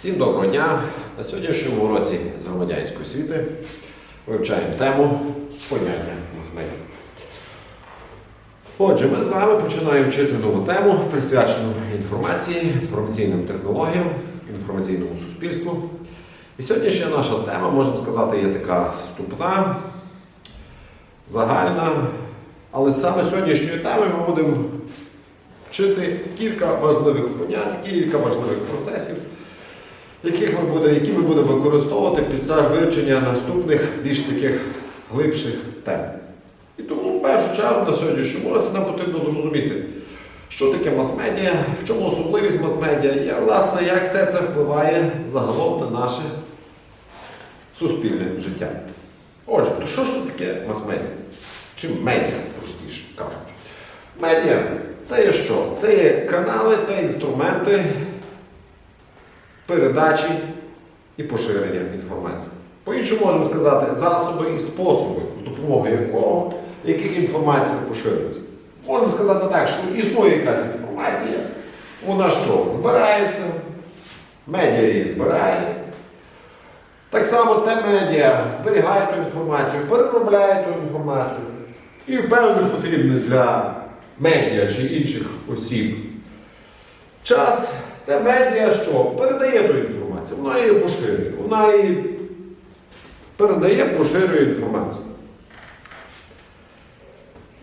Всім доброго дня! На сьогоднішньому уроці з громадянської освіти вивчаємо тему поняття мас-медіа. Отже, ми з вами починаємо вчити нову тему, присвячену інформації, інформаційним технологіям, інформаційному суспільству. І сьогоднішня наша тема, можна сказати, є така вступна, загальна. Але саме сьогоднішньої теми ми будемо вчити кілька важливих понять, кілька важливих процесів, яких ми буде, які ми будемо використовувати під час вивчення наступних більш таких глибших тем. І тому в першу чергу на сьогоднішньому році нам потрібно зрозуміти, що таке мас-медіа, в чому особливість мас-медіа і, власне, як все це впливає загалом на наше суспільне життя. Отже, то що ж таке мас-медіа? Чи медіа, простіше кажучи? Медіа це є що? Це є канали та інструменти передачі і поширення інформації. По-іншому можемо сказати, засоби і способи, з допомогою якого, яких інформацію поширюється. Можна сказати так, що існує якась інформація, вона що? Збирається, медіа її збирає. Так само те медіа зберігає ту інформацію, переробляє ту інформацію. І в потрібний для медіа чи інших осіб час, те медіа що? Передає ту інформацію, вона її поширює, вона її передає, поширює інформацію.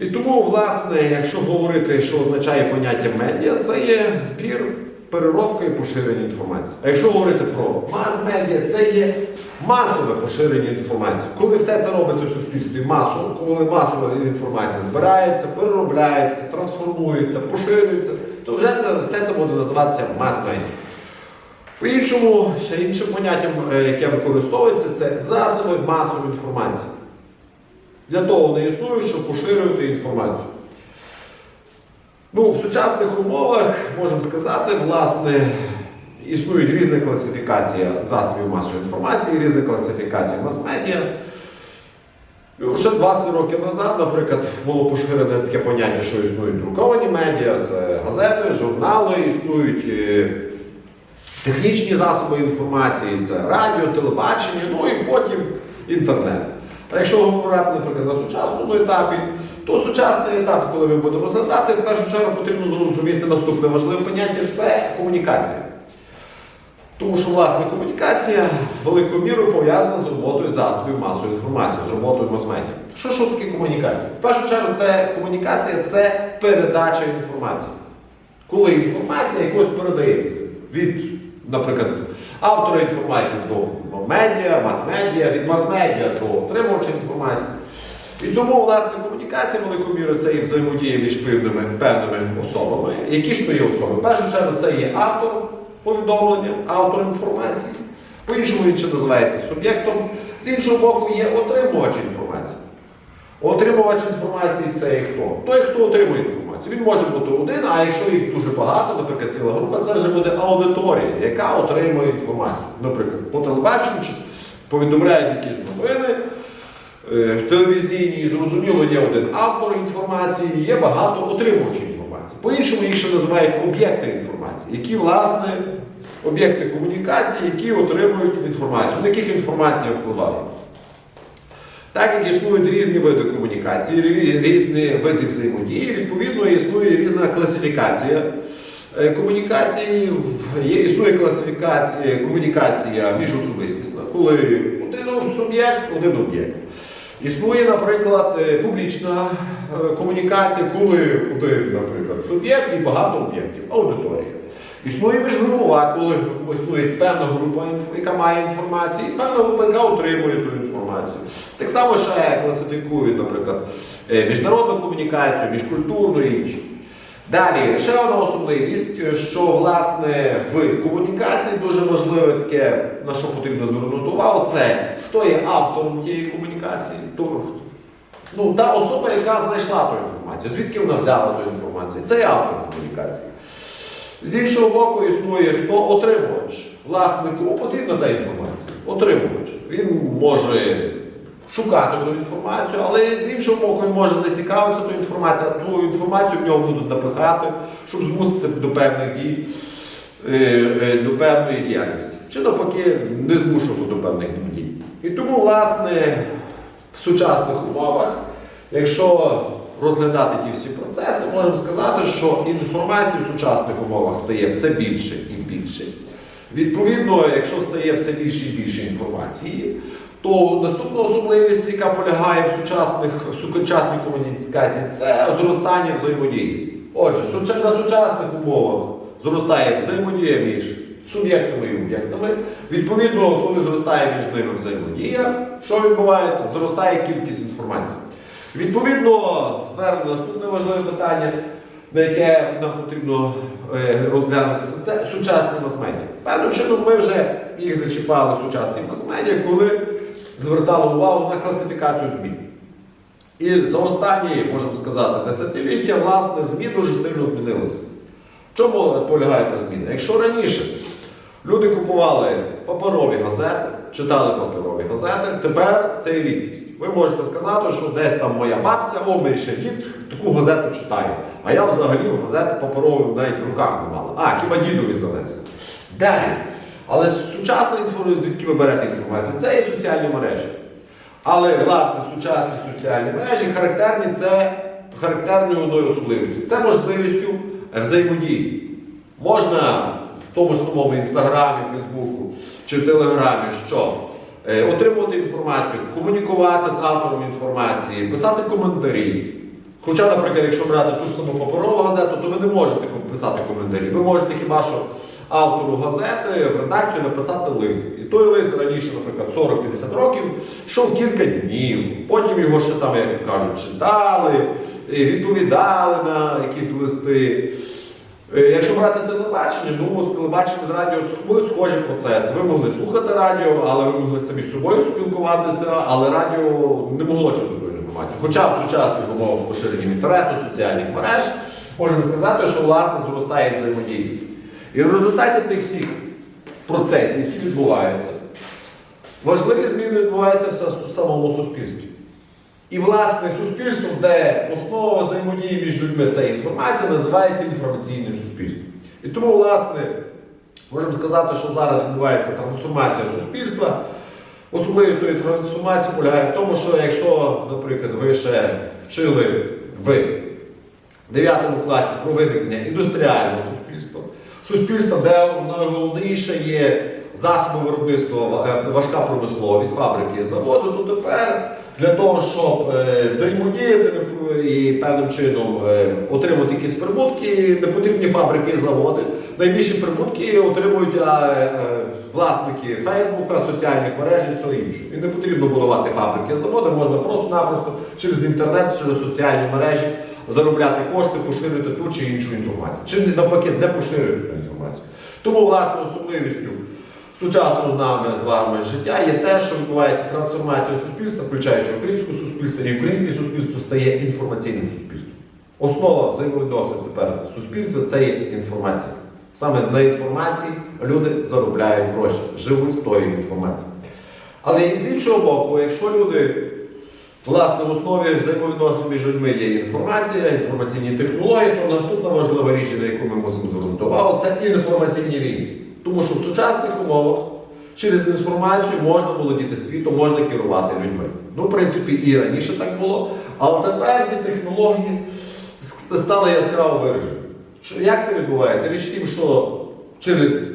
І тому, власне, якщо говорити, що означає поняття медіа, це є збір, переробка і поширення інформації. А якщо говорити про мас-медіа, це є масове поширення інформації. Коли все це робиться в суспільстві масово, коли масова інформація збирається, переробляється, трансформується, поширюється, то вже все це буде називатися мас-медіа. По-іншому, ще іншим поняттям, е, яке використовується, це засоби масової інформації. Для того вони існують, щоб поширювати інформацію. Ну, в сучасних умовах, можемо сказати, власне, існують різні класифікації засобів масової інформації, різні класифікації мас-медіа. Ще 20 років назад, наприклад, було поширене таке поняття, що існують друковані медіа, це газети, журнали, існують е, технічні засоби інформації, це радіо, телебачення, ну і потім інтернет. А якщо говорити, наприклад, на сучасному етапі, то сучасний етап, коли ми будемо розглядати, в першу чергу потрібно зрозуміти наступне важливе поняття це комунікація. Тому що, власне, комунікація великою мірою пов'язана з роботою засобів масової інформації, з роботою мас-медіа. Що ж таке комунікація? В першу чергу, це комунікація це передача інформації. Коли інформація якось передається від, наприклад, автора інформації до медіа, мас-медіа, від мас-медіа до отримувача інформації. І тому, власне, комунікація великою мірою це є взаємодія між певними, певними особами. Які ж то є особи? В першу чергу це є автор повідомлення, автор інформації. По-іншому він ще називається суб'єктом. З іншого боку, є отримувач інформації. Отримувач інформації це є хто? Той, хто отримує інформацію. Він може бути один, а якщо їх дуже багато, наприклад, ціла група, це вже буде аудиторія, яка отримує інформацію. Наприклад, по телебаченню чи повідомляють якісь новини е, телевізійні, зрозуміло, є один автор інформації, є багато отримувачів. По-іншому їх ще називають об'єкти інформації, які, власне, об'єкти комунікації, які отримують інформацію, на яких інформація впливає. Так як існують різні види комунікації, різні види взаємодії, відповідно існує різна класифікація е, комунікації. Існує класифікація, комунікація міжособистісна, коли один суб'єкт, один об'єкт. Існує, наприклад, е, публічна е, комунікація, коли один, наприклад, суб'єкт і багато об'єктів, аудиторія. Існує міжгрупова, коли існує певна група, яка має інформацію, і певна група, яка отримує ту інформацію. Так само ще класифікують, наприклад, е, міжнародну комунікацію, міжкультурну і інше. Далі, ще одна особливість, е, що власне в комунікації дуже важливе таке, на що потрібно звернути увагу, це хто є автором тієї комунікації, то, ну, та особа, яка знайшла ту інформацію, звідки вона взяла ту інформацію. Це є автор комунікації. З іншого боку, існує хто отримувач. Власне, кому потрібна та інформація? Отримувач. Він може шукати ту інформацію, але з іншого боку, він може не цікавитися ту інформацією, а ту інформацію в нього будуть напихати, щоб змусити до певних дій. е, е, до певної діяльності, чи навпаки не змушував до певних дій. І тому, власне, в сучасних умовах, якщо розглядати ті всі процеси, можемо сказати, що інформації в сучасних умовах стає все більше і більше. Відповідно, якщо стає все більше і більше інформації, то наступна особливість, яка полягає в сучасних, в сучасній комунікації, це зростання взаємодії. Отже, на сучасних умовах зростає взаємодія між суб'єктами і об'єктами. Відповідно, коли зростає між ними взаємодія, що відбувається? Зростає кількість інформації. Відповідно, звернено наступне важливе питання, на яке нам потрібно е, розглянути, це, сучасні мас-медіа. Певним чином ми вже їх зачіпали сучасні мас-медіа, коли звертали увагу на класифікацію ЗМІ. І за останні, можемо сказати, десятиліття, власне, ЗМІ дуже сильно змінилися. В чому полягає та зміна? Якщо раніше люди купували паперові газети, читали паперові газети, тепер це є рідкість. Ви можете сказати, що десь там моя бабця, о, мій ще дід таку газету читає. А я взагалі газету паперову навіть в руках не мала. А, хіба дідові занесли. Далі. Але сучасна інформація, звідки ви берете інформацію, це є соціальні мережі. Але власне сучасні соціальні мережі характерні це характерною одною особливістю. Це можливістю взаємодії. Можна в тому ж самому інстаграмі, Фейсбуку чи Телеграмі що е, отримувати інформацію, комунікувати з автором інформації, писати коментарі. Хоча, наприклад, якщо брати ту ж саму паперову газету, то ви не можете писати коментарі. Ви можете хіба що автору газети в редакцію написати лист. І той лист раніше, наприклад, 40-50 років, йшов кілька днів. Потім його ще там, як кажуть, читали, відповідали на якісь листи. Е, Якщо брати телебачення, ну з телебаченням з радіо були схожі процеси. Ви могли слухати радіо, але ви могли самі з собою спілкуватися, але радіо не могло чути інформацію. Хоча в сучасних умовах поширенням інтернету, соціальних мереж, можемо сказати, що власне зростає взаємодія. І в результаті тих всіх процесів, які відбуваються, важливі зміни відбуваються в самому суспільстві. І власне суспільство, де основа взаємодії між людьми це інформація, називається інформаційним суспільством. І тому, власне, можемо сказати, що зараз відбувається трансформація суспільства. Особливість тої трансформації полягає в тому, що якщо, наприклад, ви ще вчили в 9 класі про виникнення індустріального суспільства, суспільства, де найголовніше є засоби виробництва, е, важка промисловість, фабрики, заводи, то тепер для того, щоб е, взаємодіяти і певним чином е, отримати якісь прибутки, не потрібні фабрики і заводи. Найбільші прибутки отримують е, е, власники Фейсбука, соціальних мереж і всього іншого. І не потрібно будувати фабрики, заводи, можна просто-напросто через інтернет, через соціальні мережі заробляти кошти, поширити ту чи іншу інформацію. Чи навпаки, не поширити ту інформацію. Тому, власне, особливістю сучасного нами з вами життя є те, що відбувається трансформація суспільства, включаючи українське суспільство, і українське суспільство стає інформаційним суспільством. Основа взаємовідносин тепер суспільства це є інформація. Саме з інформації люди заробляють гроші, живуть з тої інформації. Але і з іншого боку, якщо люди Власне, в основі взаємовідносин між людьми є інформація, інформаційні технології, то наступна важлива річ, на яку ми мусимо звернути увагу, це інформаційні війни. Тому що в сучасних умовах через інформацію можна володіти світом, можна керувати людьми. Ну, в принципі, і раніше так було, але тепер ті технології стали яскраво виражені. Як це відбувається? Річ в тім, що через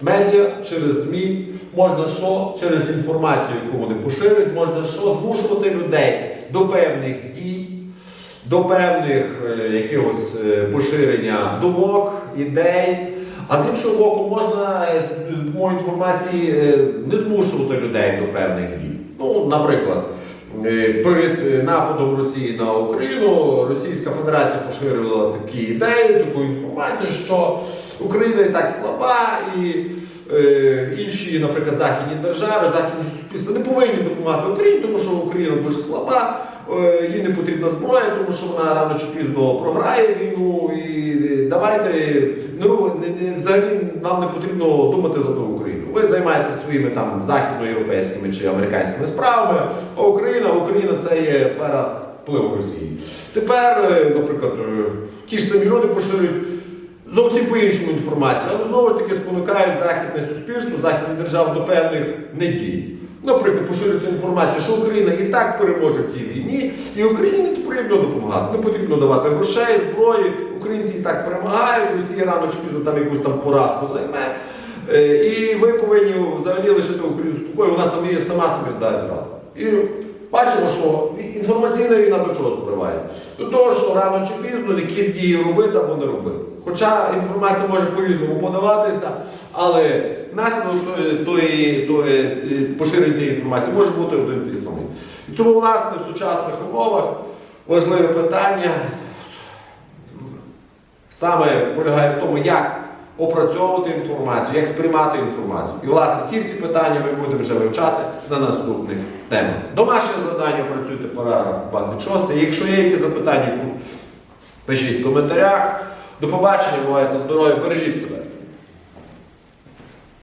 медіа, через ЗМІ, можна що через інформацію, яку вони поширюють, можна що змушувати людей до певних дій, до певних е, якихось е, поширення думок, ідей. А з іншого боку, можна е, з допомогою інформації е, не змушувати людей до певних дій. Ну, наприклад, перед е, нападом Росії на Україну Російська Федерація поширювала такі ідеї, таку інформацію, що Україна і так слаба, і е, інші, наприклад, західні держави, західні суспільства не повинні допомагати Україні, тому що Україна дуже слаба, е, їй не потрібна зброя, тому що вона рано чи пізно програє війну. І е, давайте ну, не, не, взагалі нам не потрібно думати за ту Україну. Ви займаєтеся своїми там західноєвропейськими чи американськими справами, а Україна, Україна це є сфера впливу Росії. Тепер, е, наприклад, е, ті ж самі люди поширюють зовсім по-іншому інформацію, але знову ж таки спонукають західне суспільство, західні держави до певних недій. Наприклад, поширюється інформація, що Україна і так переможе в тій війні, і Україні не потрібно допомагати, не потрібно давати грошей, зброї. Українці і так перемагають, Росія рано чи пізно там якусь там поразку займе. Е, І ви повинні взагалі лишити Україну спокою, вона самі, сама собі здає зраду. І бачимо, що інформаційна війна до чого спливає? До того, що рано чи пізно якісь дії робити або не робити. Хоча інформація може по-різному подаватися, але наслідок тої, тої, е, поширення інформації може бути один той самий. І тому, власне, в сучасних умовах важливе питання саме полягає в тому, як опрацьовувати інформацію, як сприймати інформацію. І, власне, ті всі питання ми будемо вже вивчати на наступних темах. Домашнє завдання опрацюйте параграф 26. Якщо є якісь запитання, пишіть в коментарях. До побачення, бувайте здорові, бережіть себе.